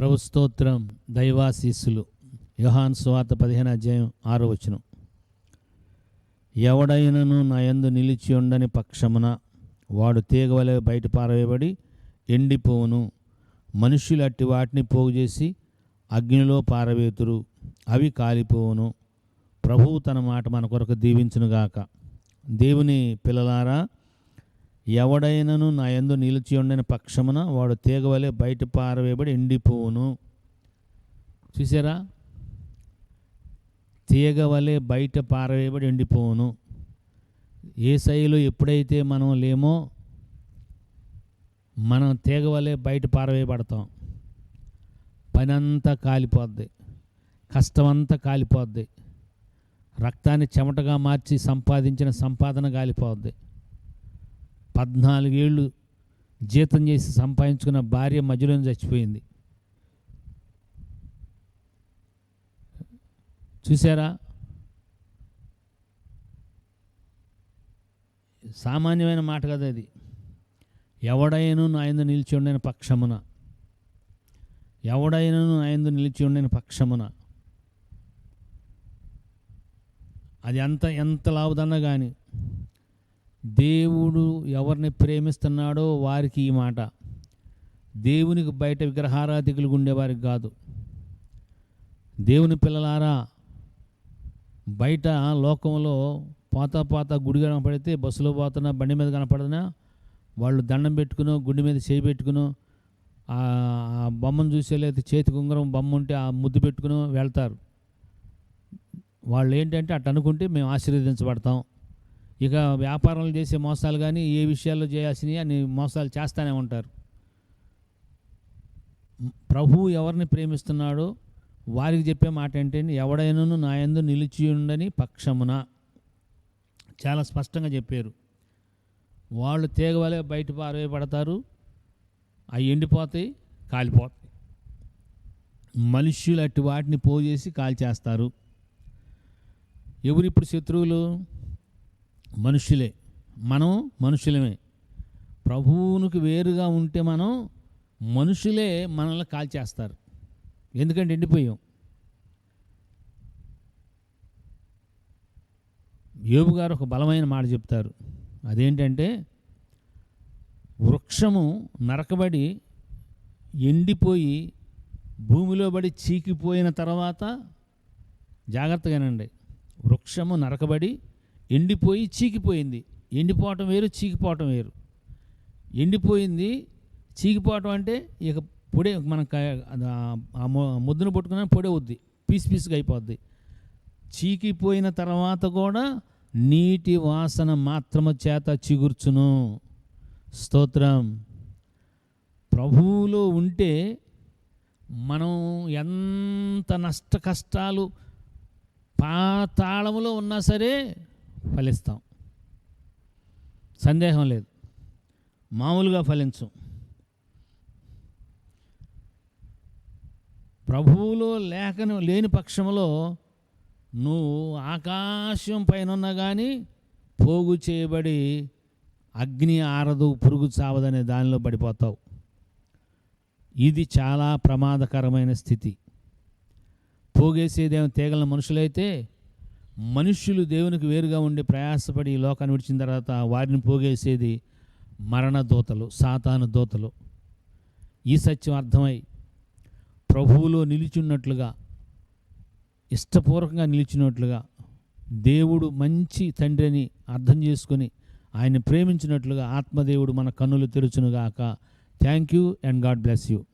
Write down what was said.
ప్రభు స్తోత్రం దైవాశీస్సులు. యోహాన్ స్వాత పదిహేను అధ్యాయం ఆరో వచనం. ఎవడైనను నా యందు నిలిచి ఉండని పక్షమున వాడు తీగవలే బయట పారవేయబడి ఎండిపోవును. మనుష్యులు అట్టి వాటిని పోగు చేసి అగ్నిలో పారవేతురు. అవి కాలిపోవును. ప్రభువు తన మాట మన కొరకు దీవించునుగాక. దేవుని పిల్లలారా ఎవడైనను నా యందు నిలిచి ఉండని పక్షమున వాడు తీగవలే బయట పారవేయబడి ఎండిపోవును. చూసారా తీగవలే బయట పారవేయబడి ఎండిపోవును. ఏ శైలిలో ఎప్పుడైతే మనం లేమో మనం తీగవలే బయట పారవేయబడతాం. పని అంతా కాలిపోద్ది. కష్టమంతా కాలిపోద్ది. రక్తాన్ని చెమటగా మార్చి సంపాదించిన సంపాదన కాలిపోద్ది. పద్నాలుగేళ్ళు జీతం చేసి సంపాదించుకున్న భార్య మధ్యలోనే చచ్చిపోయింది. చూసారా సామాన్యమైన మాట కదా అది ఎవడైనను నా నిలిచి ఉండిన పక్షమున. ఎవడైనను నా నిలిచి ఉండిన పక్షమున. అది ఎంత ఎంత లావుదన్నా కానీ దేవుడు ఎవరిని ప్రేమిస్తున్నాడో వారికి ఈ మాట. దేవునికి బయట విగ్రహారాధికులు ఉండేవారికి కాదు. దేవుని పిల్లలారా బయట లోకంలో పోతా పోతా గుడి కనపడితే బస్సులో పోతున్నా బండి మీద కనపడినా వాళ్ళు దండం పెట్టుకునో గుడి మీద చేయి పెట్టుకునో ఆ బొమ్మను చూసే లేదా చేతి కుంగరం బొమ్మ ఉంటే ఆ ముద్దు పెట్టుకుని వెళ్తారు. వాళ్ళు ఏంటంటే అట్టనుకుంటే మేము ఆశీర్వదించబడతాం. ఇక వ్యాపారాలు చేసే మోసాలు కానీ ఏ విషయాల్లో చేయాల్సినవి అని మోసాలు చేస్తూనే ఉంటారు. ప్రభువు ఎవరిని ప్రేమిస్తున్నాడో వారికి చెప్పే మాట ఏంటంటే ఎవడైనాను నా యందు నిలిచి ఉండని పక్షమున. చాలా స్పష్టంగా చెప్పారు. వాళ్ళు తీగవలే బయట పారవేయబడతారు అవి ఎండిపోతాయి కాలిపోతాయి. మనుష్యులు అట్టి వాటిని పోజేసి కాల్చేస్తారు. ఎవరు ఇప్పుడు శత్రువులు? మనుషులే. మనం మనుషులమే. ప్రభువునికి వేరుగా ఉంటే మనం మనుషులే మనల్ని కాల్చేస్తారు ఎందుకంటే ఎండిపోయాం. యోబు గారు ఒక బలమైన మాట చెప్తారు. అదేంటంటే వృక్షము నరకబడి ఎండిపోయి భూమిలో పడి చీకిపోయిన తర్వాత జాగ్రత్తగానండి. వృక్షము నరకబడి ఎండిపోయి చీకిపోయింది. ఎండిపోవటం వేరు చీకిపోవటం వేరు. ఎండిపోయింది చీకిపోవటం అంటే ఇక పొడే మనం క- ముద్దును పట్టుకున్న పొడి అవుద్ది. పీస్ పీస్గా అయిపోద్ది. చీకిపోయిన తర్వాత కూడా నీటి వాసన మాత్రము చేత చిగుర్చును. స్తోత్రం. ప్రభువులో ఉంటే మనం ఎంత నష్ట కష్టాలు పాతాళములో ఉన్నా సరే ఫలిస్తాం. సందేహం లేదు. మామూలుగా ఫలించం. ప్రభువులో లేఖను లేని పక్షంలో నువ్వు ఆకాశం పైన ఉన్నా కానీ పోగు చేయబడి అగ్ని ఆరదు పురుగు చావదనే దానిలో పడిపోతావు. ఇది చాలా ప్రమాదకరమైన స్థితి. పోగేసేదేమో తీగల మనుషులైతే మనుష్యులు దేవునికి వేరుగా ఉండి ప్రయాసపడి ఈ లోకాన్ని విడిచిన తర్వాత వారిని పోగేసేది మరణ దూతలు సాతాను దూతలు. ఈ సత్యం అర్థమై ప్రభువులో నిలిచున్నట్లుగా ఇష్టపూర్వకంగా నిలిచినట్లుగా దేవుడు మంచి తండ్రి అని అర్థం చేసుకొని ఆయన ప్రేమించినట్లుగా ఆత్మదేవుడు మన కన్నులు తెరుచునుగాక. Thank you and God bless you.